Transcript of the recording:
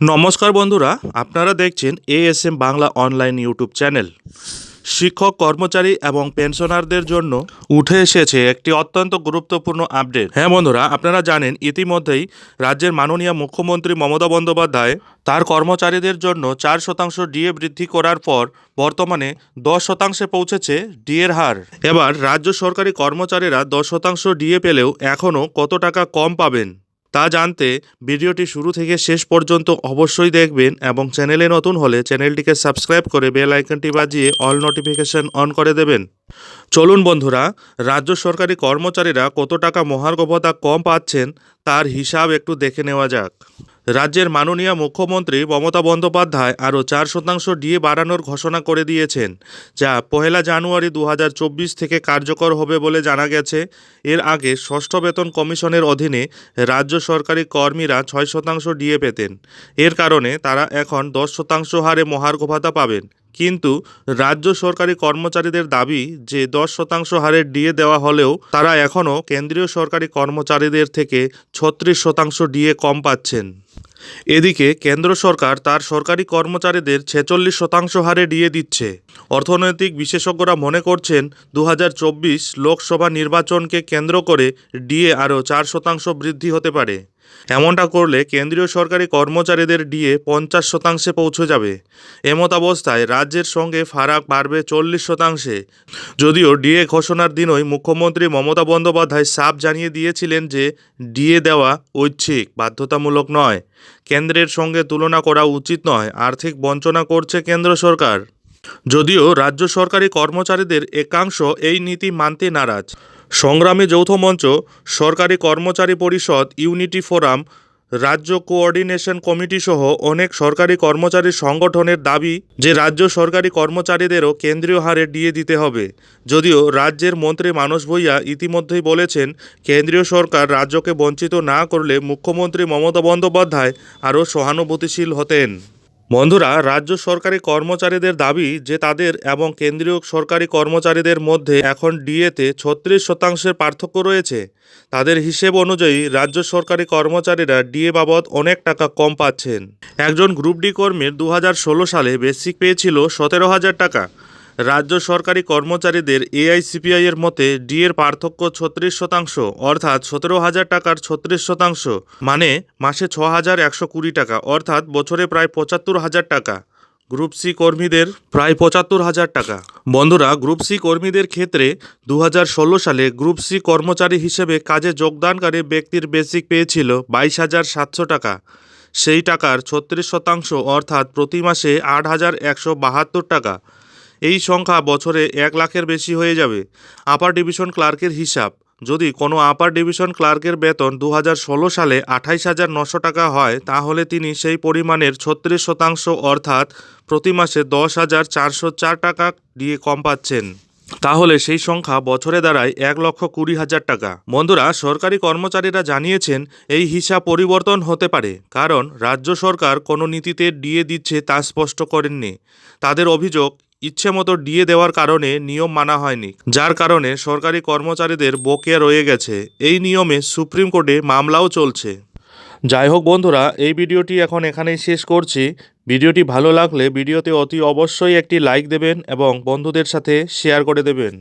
নমস্কার বন্ধুরা, আপনারা দেখছেন ASM Bangla online YouTube channel শিক্ষক, কর্মচারী এবং পেনশনারদের জন্য উঠে এসেছে একটি অত্যন্ত গুরুত্বপূর্ণ আপডেট হ্যাঁ বন্ধুরা, আপনারা জানেন, ইতিমধ্যেই রাজ্যের মাননীয় মুখ্যমন্ত্রী মমতা বন্দ্যোপাধ্যায় তার কর্মচারীদের জন্য চার শতাংশ ডিএ বৃদ্ধি করার পর বর্তমানে দশ শতাংশে পৌঁছেছে ডিএর হার। এবার রাজ্য সরকারি কর্মচারীরা দশ শতাংশ ডিএ পেলেও এখনও কত টাকা কম পাবেন? তা জানতে ভিডিওটি শুরু থেকে শেষ পর্যন্ত অবশ্যই দেখবেন এবং চ্যানেলে নতুন হলে চ্যানেলটিকে সাবস্ক্রাইব করে বেল আইকনটি বাজিয়ে অল নোটিফিকেশন অন করে দেবেন। চলুন বন্ধুরা, রাজ্য সরকারি কর্মচারীরা কত টাকা মহার্ঘ ভাতা কম পাচ্ছেন তার হিসাব একটু দেখে নেওয়া যাক। রাজ্যের মাননীয় মুখ্যমন্ত্রী মমতা বন্দ্যোপাধ্যায় আরও চার শতাংশ ডিএ বাড়ানোর ঘোষণা করে দিয়েছেন, যা পহেলা জানুয়ারি দু হাজার চব্বিশ থেকে কার্যকর হবে বলে জানা গেছে। এর আগে ষষ্ঠ বেতন কমিশনের অধীনে রাজ্য সরকারি কর্মীরা ছয় শতাংশ ডিএ পেতেন। এর কারণে তারা এখন দশ শতাংশ হারে মহার্ঘ ভাতা পাবেন। কিন্তু রাজ্য সরকারি কর্মচারীদের দাবি যে দশ শতাংশ হারে ডিএ দেওয়া হলেও তারা এখনও কেন্দ্রীয় সরকারি কর্মচারীদের থেকে ছত্রিশ শতাংশ ডিএ কম পাচ্ছেন। এদিকে কেন্দ্র সরকার তার সরকারি কর্মচারীদের ছেচল্লিশ শতাংশ হারে ডিএ দিচ্ছে। অর্থনৈতিক বিশেষজ্ঞরা মনে করছেন দু হাজার চব্বিশ লোকসভা নির্বাচনকে কেন্দ্র করে ডিএ আরও চার শতাংশ বৃদ্ধি হতে পারে। এমনটা করলে কেন্দ্রীয় সরকারি কর্মচারীদের ডিএ পঞ্চাশ শতাংশে পৌঁছে যাবে। এমত অবস্থায় রাজ্যের সঙ্গে ফারাক বাড়বে চল্লিশ শতাংশে। যদিও ডিএ ঘোষণার দিনই মুখ্যমন্ত্রী মমতা বন্দ্যোপাধ্যায় সাফ জানিয়ে দিয়েছিলেন যে ডিএ দেওয়া ঐচ্ছিক, বাধ্যতামূলক নয়। কেন্দ্রের সঙ্গে তুলনা করা উচিত নয়, আর্থিক বঞ্চনা করছে কেন্দ্র সরকার। যদিও রাজ্য সরকারি কর্মচারীদের একাংশ এই নীতি মানতে নারাজ। সংগ্রামী যৌথ মঞ্চ, সরকারি কর্মচারী পরিষদ, ইউনিটি ফোরাম, রাজ্য কোঅর্ডিনেশন কমিটি সহ অনেক সরকারি কর্মচারী সংগঠনের দাবি যে রাজ্য সরকারি কর্মচারীদেরও কেন্দ্রীয় হারে ডিএ দিতে হবে। যদিও রাজ্যের মন্ত্রী মানস ভূঁইয়া ইতিমধ্যেই বলেছেন, কেন্দ্রীয় সরকার রাজ্যকে বঞ্চিত না করলে মুখ্যমন্ত্রী মমতা বন্দ্যোপাধ্যায় আরও সহানুভূতিশীল হতেন। বন্ধুরা, রাজ্য সরকারি কর্মচারীদের দাবি যে তাদের এবং কেন্দ্রীয় সরকারি কর্মচারীদের মধ্যে এখন ডিএতে ছত্রিশ শতাংশের পার্থক্য রয়েছে। তাদের হিসেব অনুযায়ী রাজ্য সরকারি কর্মচারীরা ডিএ বাবদ অনেক টাকা কম পাচ্ছেন। একজন গ্রুপ ডি কর্মীর দু হাজার ষোলো সালে বেসিক পেয়েছিল সতেরো হাজার টাকা। রাজ্য সরকারি কর্মচারীদের এআইসিপিআই এর মতে ডি এর পার্থক্য ছত্রিশ শতাংশ, অর্থাৎ সতেরো হাজার টাকার ছত্রিশ শতাংশ মানে মাসে ছ হাজার একশো কুড়ি টাকা, অর্থাৎ বছরে প্রায় পঁচাত্তর হাজার টাকা। গ্রুপ সি কর্মীদের প্রায় পঁচাত্তর হাজার টাকা। বন্ধুরা, গ্রুপ সি কর্মীদের ক্ষেত্রে দু হাজার ষোলো সালে গ্রুপ সি কর্মচারী হিসেবে কাজে যোগদানকারী ব্যক্তির বেসিক পেয়েছিল বাইশ হাজার সাতশো টাকা। সেই টাকার ছত্রিশ শতাংশ, অর্থাৎ প্রতি মাসে আট হাজার একশো বাহাত্তর টাকা। এই সংখ্যা বছরে এক লাখের বেশি হয়ে যাবে। আপার ডিভিশন ক্লার্কের হিসাব, যদি কোনো আপার ডিভিশন ক্লার্কের বেতন দু হাজার ষোলো সালে আঠাইশ হাজার নশো টাকা হয়, তাহলে তিনি সেই পরিমাণের ছত্রিশ শতাংশ অর্থাৎ প্রতি মাসে দশ হাজার চারশো চার টাকা দিয়ে কম পাচ্ছেন। তাহলে সেই সংখ্যা বছরে দাঁড়ায় এক লক্ষ কুড়ি হাজার টাকা। বন্ধুরা, সরকারি কর্মচারীরা জানিয়েছেন এই হিসাব পরিবর্তন হতে পারে, কারণ রাজ্য সরকার কোনো নীতিতে ডিএ দিচ্ছে তা স্পষ্ট করেননি। তাদের অভিযোগ ইচ্ছে মতো ডিএ দেওয়ার কারণে নিয়ম মানা হয়নি, যার কারণে সরকারি কর্মচারীদের বকেয়া রয়ে গেছে। এই নিয়মে সুপ্রিম কোর্টে মামলাও চলছে। যাই হোক বন্ধুরা, এই ভিডিওটি এখন এখানেই শেষ করছি। ভিডিওটি ভালো লাগলে ভিডিওতে অতি অবশ্যই একটি লাইক দেবেন এবং বন্ধুদের সাথে শেয়ার করে দেবেন।